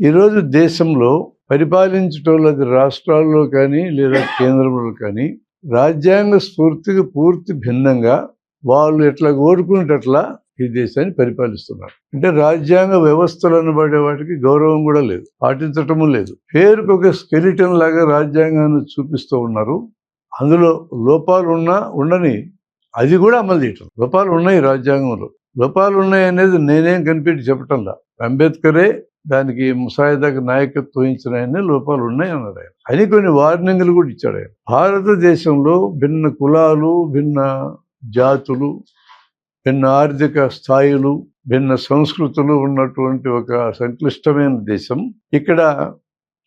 ఈరోజు దేశంలో పరిపాలించటోళ్ళది రాష్ట్రాల్లో కానీ లేదా కేంద్రంలో కానీ రాజ్యాంగ స్ఫూర్తికి పూర్తి భిన్నంగా వాళ్ళు ఎట్లా కోరుకునేటట్లా ఈ దేశాన్ని పరిపాలిస్తున్నారు. అంటే రాజ్యాంగ వ్యవస్థలు అనబడే వాటికి గౌరవం కూడా లేదు పాటించటము లేదు. పేరుకు ఒక స్కెలిటన్ లాగా రాజ్యాంగాన్ని చూపిస్తూ ఉన్నారు. అందులో లోపాలు ఉన్నా ఉండని అది కూడా అమలు చేయటం. లోపాలు ఉన్నాయి రాజ్యాంగంలో. లోపాలు ఉన్నాయి అనేది నేనేం కనిపెట్టి చెప్పటంలా. అంబేద్కరే దానికి ముసాయిదాకు నాయకత్వం వహించిన ఆయన లోపాలు ఉన్నాయి అన్నాడు ఆయన. అని కొన్ని వార్నింగ్లు కూడా ఇచ్చాడు ఆయన. భారతదేశంలో భిన్న కులాలు భిన్న జాతులు భిన్న ఆర్థిక స్థాయిలు భిన్న సంస్కృతులు ఉన్నటువంటి ఒక సంక్లిష్టమైన దేశం. ఇక్కడ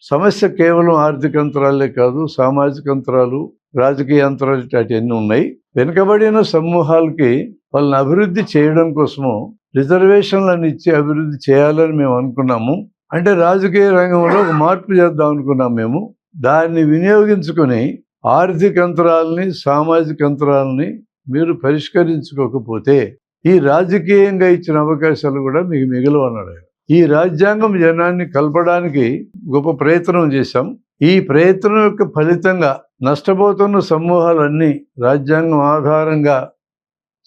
సమస్య కేవలం ఆర్థిక అంతరాలే కాదు సామాజిక అంతరాలు రాజకీయ అంతరాలు అన్నీ ఉన్నాయి. వెనుకబడిన సమూహాలకి వాళ్ళని అభివృద్ధి చేయడం కోసము రిజర్వేషన్లను ఇచ్చి అభివృద్ధి చేయాలని మేము అనుకున్నాము. అంటే రాజకీయ రంగంలో ఒక మార్పు చేద్దాం అనుకున్నాం మేము. దాన్ని వినియోగించుకొని ఆర్థిక అంతరాలని సామాజిక అంతరాలని మీరు పరిష్కరించుకోకపోతే ఈ రాజకీయంగా ఇచ్చిన అవకాశాలు కూడా మీకు మిగలవు అన్నాడు ఈ రాజ్యాంగం జనాన్ని కలపడానికి గొప్ప ప్రయత్నం చేశాం. ఈ ప్రయత్నం యొక్క ఫలితంగా నష్టపోతున్న సమూహాలన్నీ రాజ్యాంగం ఆధారంగా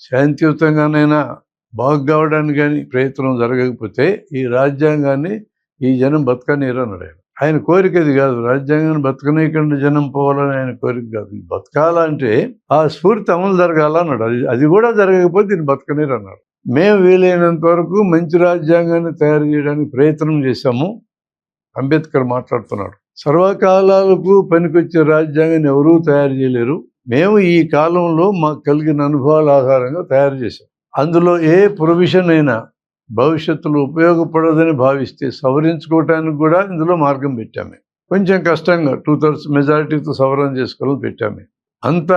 శాంతియుతంగానైనా బాగు కావడానికి కానీ ప్రయత్నం జరగకపోతే ఈ రాజ్యాంగాన్ని ఈ జనం బతకనీరు అన్నాడు ఆయన. ఆయన కోరిక ఇది కాదు రాజ్యాంగాన్ని బతకనీయకుండా జనం పోవాలని ఆయన కోరిక కాదు. బతకాలంటే ఆ స్ఫూర్తి అమలు జరగాల అన్నాడు అది అది కూడా జరగకపోతే దీన్ని బతకనీరు అన్నాడు మేము వీలైనంత వరకు మంచి రాజ్యాంగాన్ని తయారు చేయడానికి ప్రయత్నం చేశాము. అంబేద్కర్ మాట్లాడుతున్నాడు. సర్వకాలాలకు పనికొచ్చే రాజ్యాంగాన్ని ఎవరూ తయారు చేయలేరు. మేము ఈ కాలంలో మాకు కలిగిన అనుభవాల ఆధారంగా తయారు చేశాం. అందులో ఏ ప్రొవిజన్ అయినా భవిష్యత్తులో ఉపయోగపడదని భావిస్తే సవరించుకోవటానికి కూడా ఇందులో మార్గం పెట్టామే. కొంచెం కష్టంగా టూ థర్డ్స్ మెజారిటీతో సవరణ చేసుకోవాలని పెట్టామే. అంత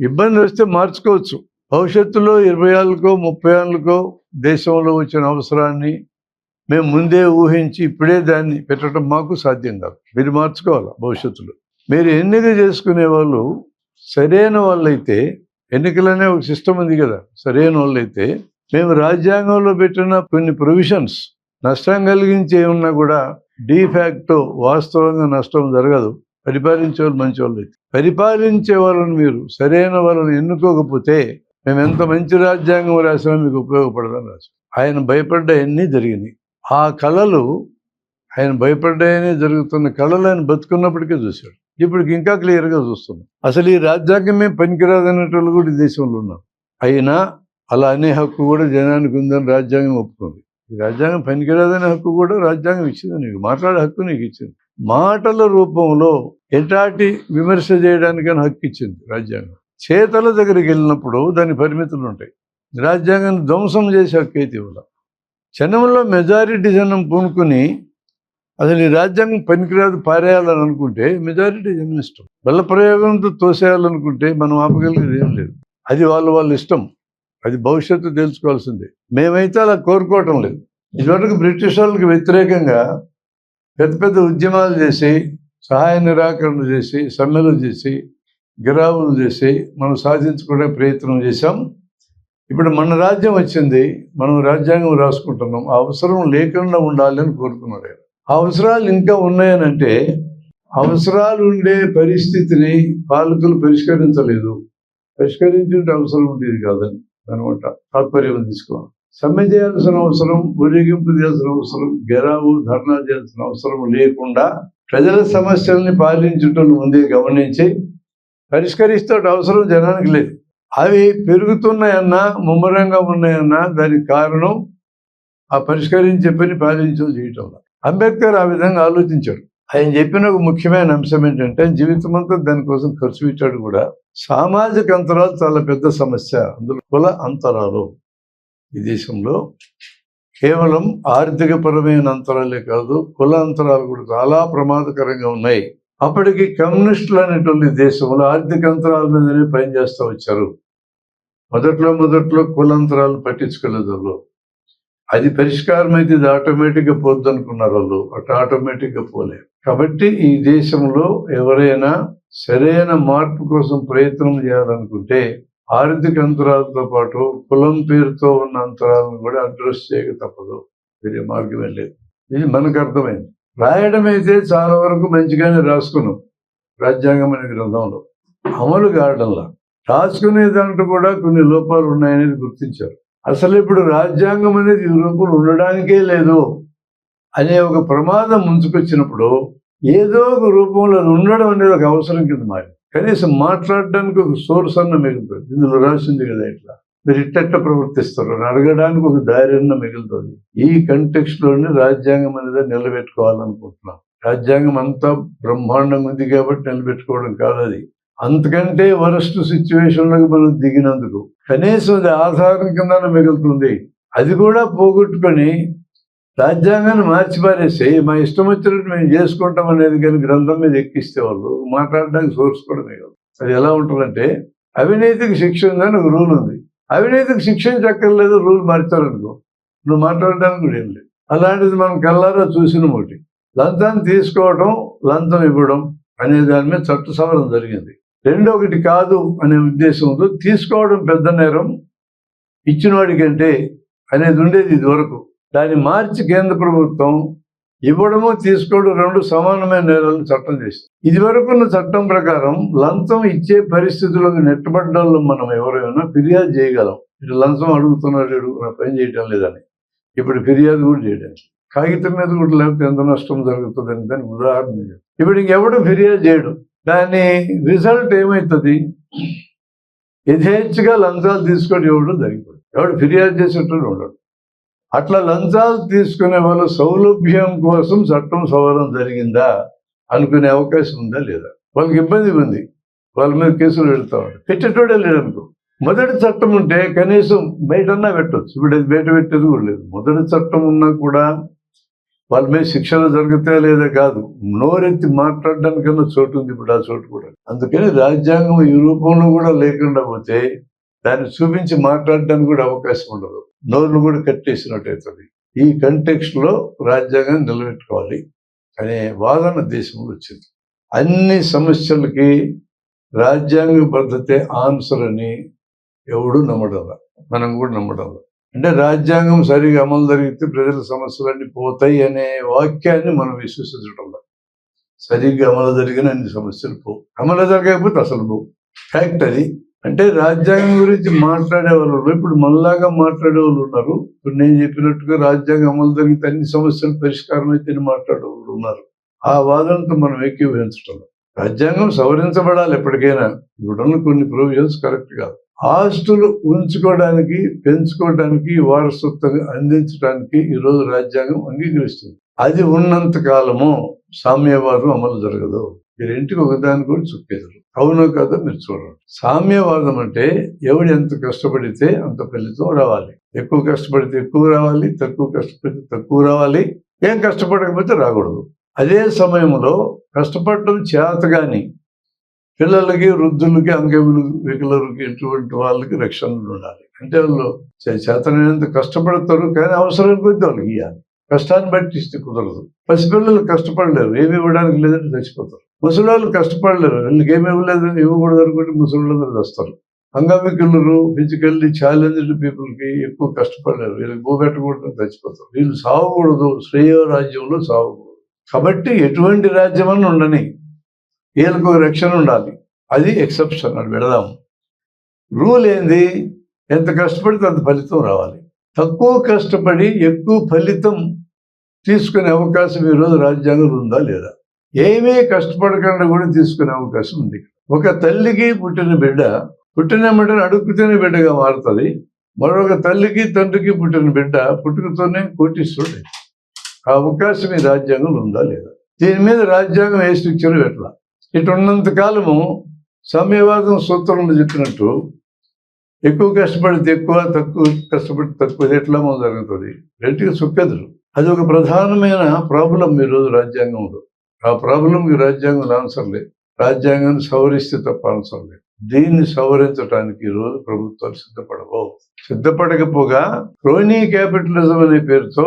ఇబ్బంది వస్తే మార్చుకోవచ్చు. భవిష్యత్తులో ఇరవై ఏళ్ళకో ముప్పై ఏళ్ళకో దేశంలో వచ్చిన అవసరాన్ని మేము ముందే ఊహించి ఇప్పుడే దాన్ని పెట్టడం మాకు సాధ్యం కాదు. మీరు మార్చుకోవాలి భవిష్యత్తులో? మీరు ఎన్నిక చేసుకునే వాళ్ళు సరైన వాళ్ళైతే ఎన్నికలనే ఒక సిస్టమ్ ఉంది కదా. సరైన వాళ్ళైతే మేము రాజ్యాంగంలో పెట్టిన కొన్ని ప్రొవిజన్స్ నష్టం కలిగించే ఉన్నా కూడా డీఫాక్టో వాస్తవంగా నష్టం జరగదు. పరిపాలించే వాళ్ళు మంచి వాళ్ళు అయితే పరిపాలించే వాళ్ళని మీరు సరైన వాళ్ళని ఎన్నుకోకపోతే మేము ఎంత మంచి రాజ్యాంగం రాసినా మీకు ఉపయోగపడదని రాసి ఆయన భయపడ్డాయన్నీ జరిగినాయి. ఆ కళలు ఆయన భయపడ్డాయని జరుగుతున్న కళలు ఆయన బతుకున్నప్పటికే చూశాడు. ఇప్పుడు ఇంకా క్లియర్గా చూస్తున్నాం. అసలు ఈ రాజ్యాంగమే పనికిరాదనేటోళ్ళు కూడా ఈ దేశంలో ఉన్నారు. అయినా అలా అనే హక్కు కూడా జనానికి ఉందని రాజ్యాంగం ఒప్పుకుంది. ఈ రాజ్యాంగం పనికిరాదనే హక్కు కూడా రాజ్యాంగం ఇచ్చింది నీకు. మాట్లాడే హక్కు నీకు ఇచ్చింది. మాటల రూపంలో ఎటాటి విమర్శ చేయడానికని హక్కు ఇచ్చింది రాజ్యాంగం. చేతల దగ్గరికి వెళ్ళినప్పుడు దాని పరిమితులు ఉంటాయి. రాజ్యాంగాన్ని ధ్వంసం చేసే హక్కు అయితే ఇవ్వాలి. జనంలో మెజారిటీ జనం పూనుకుని అసలు ఈ రాజ్యాంగం పనికిరాదు పారేయాలని అనుకుంటే మెజారిటీ జనం ఇష్టం బల ప్రయోగంతో తోసేయాలనుకుంటే మనం ఆపగలిగేది ఏం లేదు. అది వాళ్ళు వాళ్ళ ఇష్టం. అది భవిష్యత్తు తెలుసుకోవాల్సిందే. మేమైతే అలా కోరుకోవటం లేదు. ఇదివరకు బ్రిటిష్ వాళ్ళకి వ్యతిరేకంగా పెద్ద పెద్ద ఉద్యమాలు చేసి సహాయ నిరాకరణ చేసి సమ్మెలు చేసి గిరావులు చేసి మనం సాధించుకునే ప్రయత్నం చేశాం. ఇప్పుడు మన రాజ్యం వచ్చింది. మనం రాజ్యాంగం రాసుకుంటున్నాం. అవసరం లేకుండా ఉండాలి అని కోరుకున్నాడు అవసరాలు ఇంకా ఉన్నాయనంటే అవసరాలు ఉండే పరిస్థితిని పాలకులు పరిష్కరించలేదు. పరిష్కరించే అవసరం ఉండేది కాదని అనమాట. తాత్పర్యం తీసుకోవాలి. సమ్మె చేయాల్సిన అవసరం ఊరేగింపు చేయాల్సిన అవసరం గెరావు ధర్నా చేయాల్సిన అవసరం లేకుండా ప్రజల సమస్యల్ని పాలించటం ముందే గమనించి పరిష్కరిస్తే అవసరం జనానికి లేదు. అవి పెరుగుతున్నాయన్నా ముమ్మరంగా ఉన్నాయన్నా దానికి కారణం ఆ పరిష్కరించే పని పాలించడం చేయటం అంబేద్కర్ ఆ విధంగా ఆలోచించాడు. ఆయన చెప్పిన ఒక ముఖ్యమైన అంశం ఏంటంటే జీవితం అంతా దానికోసం ఖర్చు పెట్టాడు కూడా. సామాజిక అంతరాలు చాలా పెద్ద సమస్య. అందులో కుల అంతరాలు ఈ దేశంలో కేవలం ఆర్థిక పరమైన అంతరాలే కాదు కుల అంతరాలు కూడా చాలా ప్రమాదకరంగా ఉన్నాయి. అప్పటికి కమ్యూనిస్టులు అనేటువంటి దేశంలో ఆర్థిక అంతరాల మీదనే పనిచేస్తూ వచ్చారు. మొదట్లో మొదట్లో కులంతరాలు పట్టించుకోలేదు వాళ్ళు. అది పరిష్కారం అయితే ఇది ఆటోమేటిక్గా పోద్దు అనుకున్నారు వాళ్ళు. అటు ఆటోమేటిక్గా పోలే. కాబట్టి ఈ దేశంలో ఎవరైనా సరైన మార్పు కోసం ప్రయత్నం చేయాలనుకుంటే ఆర్థిక అంతరాలతో పాటు కులం పేరుతో ఉన్న అంతరాలను కూడా అడ్రస్ చేయక తప్పదు. వేరే మార్గమే లేదు. ఇది మనకు అర్థమైంది. రాయడం అయితే చాలా వరకు మంచిగానే రాసుకున్నాం. రాజ్యాంగం అనే గ్రంథంలో. అమలు కావడంలా. రాసుకునే దాంట్లో కూడా కొన్ని లోపాలు ఉన్నాయనేది గుర్తించారు. అసలు ఇప్పుడు రాజ్యాంగం అనేది ఈ రూపంలో ఉండడానికే లేదు అనే ఒక ప్రమాదం ముంచుకొచ్చినప్పుడు ఏదో ఒక రూపంలో అది ఉండడం అనేది ఒక అవసరం కింద మారి కనీసం మాట్లాడడానికి ఒక సోర్స్ అన్న మిగులుతుంది. ఇందులో రాసింది కదా ఇట్లా. మీరు ఇట్టట్ట ప్రవర్తిస్తారు అని అడగడానికి ఒక దారి అన్న మిగులుతుంది. ఈ కంటెక్స్ట్లోనే రాజ్యాంగం అనేది నిలబెట్టుకోవాలనుకుంటున్నాం. రాజ్యాంగం అంతా బ్రహ్మాండంగా ఉంది కాబట్టి నిలబెట్టుకోవడం కాదు అది. అంతకంటే వరస్ట్ సిచ్యువేషన్లకు మనం దిగినందుకు. కనీసం అది ఆధారం కింద మిగులుతుంది. అది కూడా పోగొట్టుకొని రాజ్యాంగాన్ని మార్చి పారేసి మా ఇష్టం వచ్చినట్టు మేము చేసుకుంటాం అనేది కానీ గ్రంథం మీద ఎక్కిస్తే వాళ్ళు మాట్లాడడానికి సోర్స్ కూడా మిగలదు అది ఎలా ఉంటుందంటే అవినీతికి శిక్ష ఉందని ఒక రూల్ ఉంది. అవినీతికి శిక్షించక్కర్లేదు రూల్ మార్చారనుకో. నువ్వు మాట్లాడడానికి కూడా ఏం లేదు. అలాంటిది మనం కల్లారా చూసిన ఒకటి లంచాన్ని తీసుకోవడం లంచం ఇవ్వడం అనే దాని మీద చట్ట సవరణ జరిగింది. రెండో ఒకటి కాదు అనే ఉద్దేశంతో తీసుకోవడం పెద్ద నేరం ఇచ్చినవాడికంటే అనేది ఉండేది ఇదివరకు. దాన్ని మార్చి కేంద్ర ప్రభుత్వం ఇవ్వడము తీసుకోవడం రెండు సమానమైన నేరాలను చట్టం చేసింది. ఇదివరకున్న ఉన్న చట్టం ప్రకారం లంచం ఇచ్చే పరిస్థితులకు నెట్టబడ్డంలో మనం ఎవరైనా ఫిర్యాదు చేయగలం. ఇటు లంచం అడుగుతున్నాడు అడుగుతున్నా పని చేయటం లేదని. ఇప్పుడు ఫిర్యాదు కూడా చేయడానికి కాగితం మీద కూడా లేకపోతే ఎంత నష్టం జరుగుతుందని దానికి ఉదాహరణ ఇప్పుడు ఇంకెవడు ఫిర్యాదు చేయడు. దాని రిజల్ట్ ఏమవుతుంది యథేచ్ఛగా లంచాలు తీసుకొని ఎవడు జరిగిపోతుంది. ఎవడు ఫిర్యాదు చేసేటోడు ఉండడు. అట్లా లంచాలు తీసుకునే వాళ్ళ సౌలభ్యం కోసం చట్టం సవరణ జరిగిందా? అనుకునే అవకాశం ఉందా లేదా? వాళ్ళకి ఇబ్బంది ఉంది. వాళ్ళ మీద కేసులు పెడతా ఉంటారు. పెట్టేటోడే లేడు మొదటి చట్టం ఉంటే కనీసం బయటన్నా పెట్టవచ్చు ఇప్పుడు అది బయట పెట్టేది కూడా లేదు. మొదటి చట్టం ఉన్నా కూడా వాళ్ళ మీద శిక్షణ జరుగుతాయా లేదా కాదు నోరెత్తి మాట్లాడడానికన్నా చోటు ఉంది ఇప్పుడు ఆ చోటు కూడా. అందుకని రాజ్యాంగం ఈ రూపంలో కూడా లేకుండా పోతే దాన్ని చూపించి మాట్లాడడానికి కూడా అవకాశం ఉండదు. నోరును కూడా కట్టేసినట్టు అవుతుంది. ఈ కంటెక్స్ట్లో రాజ్యాంగాన్ని నిలబెట్టుకోవాలి అనే వాదన దేశంలో వచ్చింది. అన్ని సమస్యలకి రాజ్యాంగ పద్ధతే ఆన్సర్ అని ఎవడు నమ్మడంలా. మనం కూడా నమ్మడంలా. అంటే రాజ్యాంగం సరిగా అమలు జరిగితే ప్రజల సమస్యలన్నీ పోతాయి అనే వాక్యాన్ని మనం విశ్వసించడంలా సరిగ్గా అమలు జరిగిన అన్ని సమస్యలు పోవు. అమలు జరగకపోతే అసలు పోవు. ఫ్యాక్ట్ అది. అంటే రాజ్యాంగం గురించి మాట్లాడే వాళ్ళు ఇప్పుడు మనలాగా మాట్లాడే వాళ్ళు ఉన్నారు. ఇప్పుడు నేను చెప్పినట్టుగా రాజ్యాంగం అమలు జరిగితే అన్ని సమస్యలు పరిష్కారం అయితే మాట్లాడే వాళ్ళు ఉన్నారు. ఆ వాదనతో మనం ఏకీభవించడం రాజ్యాంగం సవరించబడాలి ఎప్పటికైనా. ఇప్పుడున్న కొన్ని ప్రొవిజన్స్ కరెక్ట్ కాదు. ఆస్తులు ఉంచుకోవడానికి పెంచుకోవడానికి వారసత్వంగా అందించడానికి ఈరోజు రాజ్యాంగం అంగీకరిస్తుంది. అది ఉన్నంత కాలము సామ్యవాదం అమలు జరగదు. మీరు ఇంటికి ఒకదాన్ని కూడా చుక్కేదారు అవునో కాదో మీరు చూడండి సామ్యవాదం అంటే ఎవడు ఎంత కష్టపడితే అంత ఫలితం రావాలి. ఎక్కువ కష్టపడితే ఎక్కువ రావాలి తక్కువ కష్టపడితే తక్కువ రావాలి. ఏం కష్టపడకపోతే రాకూడదు. అదే సమయంలో కష్టపడడం చేతగాని పిల్లలకి వృద్ధులకి అంగములు వికలులకి ఇటువంటి వాళ్ళకి రక్షణలు ఉండాలి. అంటే వాళ్ళు చేతనంత చేతనైనంత కష్టపడతారు కానీ అవసరం కొద్ది వాళ్ళకి ఇవ్వాలి కష్టాన్ని బట్టి ఇస్తే కుదరదు. పసిపిల్లలు కష్టపడలేరు ఏమి ఇవ్వడానికి లేదంటే చచ్చిపోతారు. ముసలి కష్టపడలేరు వీళ్ళకి ఏమి ఇవ్వలేదని ఇవ్వకూడదు అనుకుంటే ముసలి వస్తారు అంగవికులు ఫిజికల్లీ ఛాలెంజ్డ్ పీపుల్కి ఎక్కువ కష్టపడలేరు. వీళ్ళకి భూపెట్టకూడదు చచ్చిపోతారు. వీళ్ళు సావకూడదు శ్రేయో రాజ్యంలో సావకూడదు. కాబట్టి ఎటువంటి రాజ్యం అని ఉండని వీళ్ళకు ఒక రక్షణ ఉండాలి. అది ఎక్సెప్షన్ అని పెడదాము రూల్ ఏంది? ఎంత కష్టపడితే అంత ఫలితం రావాలి. తక్కువ కష్టపడి ఎక్కువ ఫలితం తీసుకునే అవకాశం ఈరోజు రాజ్యాంగంలో ఉందా లేదా? ఏమీ కష్టపడకుండా కూడా తీసుకునే అవకాశం ఉంది ఒక తల్లికి పుట్టిన బిడ్డ పుట్టిన బిడ్డను అడుగుతున్న బిడ్డగా మారుతుంది. మరొక తల్లికి తండ్రికి పుట్టిన బిడ్డ పుట్టుకతోనే కోటిస్తుంది ఆ అవకాశం ఈ రాజ్యాంగంలో ఉందా లేదా? దీని మీద రాజ్యాంగం ఏ స్ట్రక్చర్ ఎట్లా ఇటు ఉన్నంత కాలము సామ్యవాదం సూత్రంలో చెప్పినట్టు ఎక్కువ కష్టపడితే ఎక్కువ తక్కువ కష్టపడితే తక్కువ ఎట్లామో ఎట్లా జరుగుతుంది? రెండుగా సుఖెదురు అది ఒక ప్రధానమైన ప్రాబ్లం ఈరోజు రాజ్యాంగంలో. ఆ ప్రాబ్లం రాజ్యాంగంలో ఆన్సర్ లేదు రాజ్యాంగాన్ని సవరిస్తే తప్ప ఆన్సర్ లేదు దీన్ని సవరించడానికి ఈరోజు ప్రభుత్వాలు సిద్ధపడవు. సిద్ధపడకపోగా క్రోనీ క్యాపిటలిజం అనే పేరుతో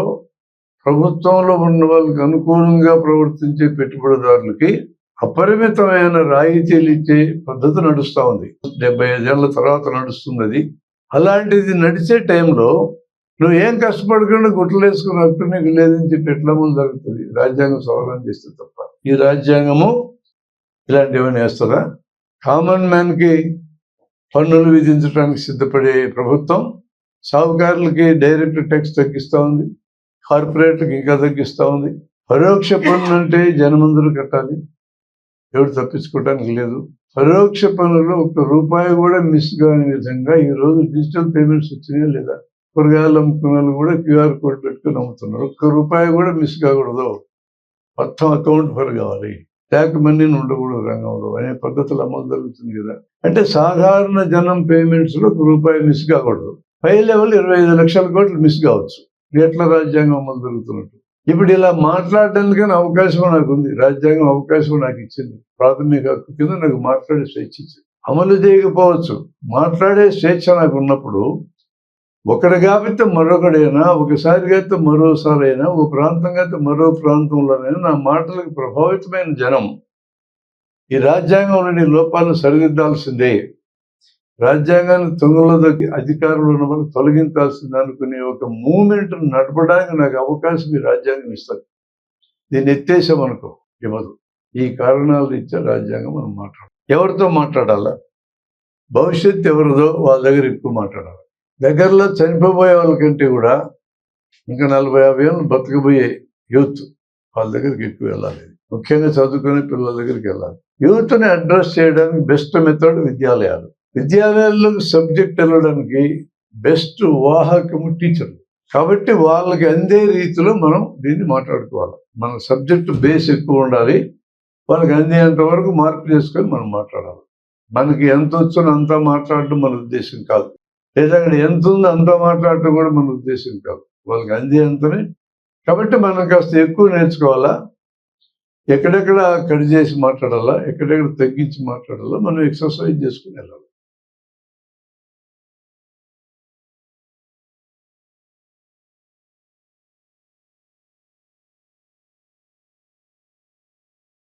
ప్రభుత్వంలో ఉన్న వాళ్ళకి అనుకూలంగా ప్రవర్తించే పెట్టుబడిదారులకి అపరిమితమైన రాయితీలు ఇచ్చే పద్ధతి నడుస్తూ ఉంది. డెబ్బై ఐదేళ్ళ తర్వాత నడుస్తుంది అది అలాంటిది నడిచే టైంలో నువ్వు ఏం కష్టపడకుండా గుట్టలు వేసుకుని హక్కు నీకు లేదని చెప్పి ఎట్లా ముందు జరుగుతుంది? రాజ్యాంగం సవరణ చేస్తే తప్ప. ఈ రాజ్యాంగము ఇలాంటివన్నీ వేస్తుందా కామన్ మ్యాన్కి పన్నులు విధించడానికి సిద్ధపడే ప్రభుత్వం సాహుకారులకి డైరెక్ట్ ట్యాక్స్ తగ్గిస్తూ ఉంది. కార్పొరేట్లకు ఇంకా తగ్గిస్తూ ఉంది. పరోక్ష పన్ను అంటే జనమందరూ కట్టాలి. ఎవరు తప్పించుకోవడానికి లేదు. పరోక్ష పనుల్లో ఒక్క రూపాయి కూడా మిస్ కాని విధంగా ఈ రోజు డిజిటల్ పేమెంట్స్ వచ్చినాయా లేదా? కూరగాయలు అమ్ముకున్న వాళ్ళు కూడా క్యూఆర్ కోడ్ పెట్టుకుని అమ్ముతున్నారు. ఒక్క రూపాయి కూడా మిస్ కాకూడదు. మొత్తం అకౌంట్ ఫర్ కావాలి. ట్యాక్ మనీ ఉండకూడదు రంగంలో. అనే పద్ధతులు అమలు జరుగుతుంది కదా. అంటే సాధారణ జనం పేమెంట్స్లో ఒక రూపాయి మిస్ కాకూడదు. పై లెవెల్ ఇరవై ఐదు లక్షల కోట్లు మిస్ కావచ్చు. ఎట్లా రాజ్యాంగం అమలు జరుగుతున్నట్టు? ఇప్పుడు ఇలా మాట్లాడడానికి అవకాశం నాకు ఉంది రాజ్యాంగం అవకాశం నాకు ఇచ్చింది. ప్రాథమిక హక్కు కింద నాకు మాట్లాడే స్వేచ్ఛ ఇచ్చింది. అమలు చేయకపోవచ్చు. మాట్లాడే స్వేచ్ఛ నాకు ఉన్నప్పుడు ఒకటి కాబట్టి మరొకడైనా ఒకసారి అయితే మరోసారైనా ఒక ప్రాంతం అయితే మరో ప్రాంతంలోనైనా నా మాటలకు ప్రభావితమైన జనం ఈ రాజ్యాంగంలోని లోపాలను సరిదిద్దాల్సిందే. రాజ్యాంగాన్ని తొంగలో అధికారంలో అధికారులు ఉన్న వాళ్ళు తొలగించాల్సింది అనుకునే ఒక మూమెంట్ నడపడానికి నాకు అవకాశం ఈ రాజ్యాంగం ఇస్తుంది. దీన్ని ఎత్తేసామనుకో ఇవ్వదు ఈ కారణాలు ఇచ్చే రాజ్యాంగం మనం మాట్లాడాలి ఎవరితో మాట్లాడాలా? భవిష్యత్తు ఎవరిదో వాళ్ళ దగ్గర ఎక్కువ మాట్లాడాలి. దగ్గరలో చనిపోబోయే వాళ్ళకంటే కూడా ఇంకా నలభై యాభై ఏళ్ళు బతకబోయే యూత్ వాళ్ళ దగ్గరికి ఎక్కువ వెళ్ళాలి. ముఖ్యంగా చదువుకునే పిల్లల దగ్గరికి వెళ్ళాలి. యూత్ని అడ్రస్ చేయడానికి బెస్ట్ మెథడ్ విద్యాలయాలు. విద్యాలయాల్లో సబ్జెక్ట్ వెళ్ళడానికి బెస్ట్ వాహకము టీచర్లు కాబట్టి వాళ్ళకి అందే రీతిలో మనం దీన్ని మాట్లాడుకోవాలి. మన సబ్జెక్ట్ బేస్ ఎక్కువ ఉండాలి. వాళ్ళకి అందేంత వరకు మార్పు చేసుకొని మనం మాట్లాడాలి. మనకి ఎంత వచ్చో అంత మాట్లాడటం మన ఉద్దేశం కాదు. లేదా అక్కడ ఎంత ఉందో అంత మాట్లాడటం కూడా మన ఉద్దేశం కాదు. వాళ్ళకి అందే అంతనే. కాబట్టి మనం కాస్త ఎక్కువ నేర్చుకోవాలా? ఎక్కడెక్కడ కట్ చేసి మాట్లాడాలా? ఎక్కడెక్కడ తగ్గించి మాట్లాడాలా? మనం ఎక్సర్సైజ్ చేసుకుని వెళ్ళాలి?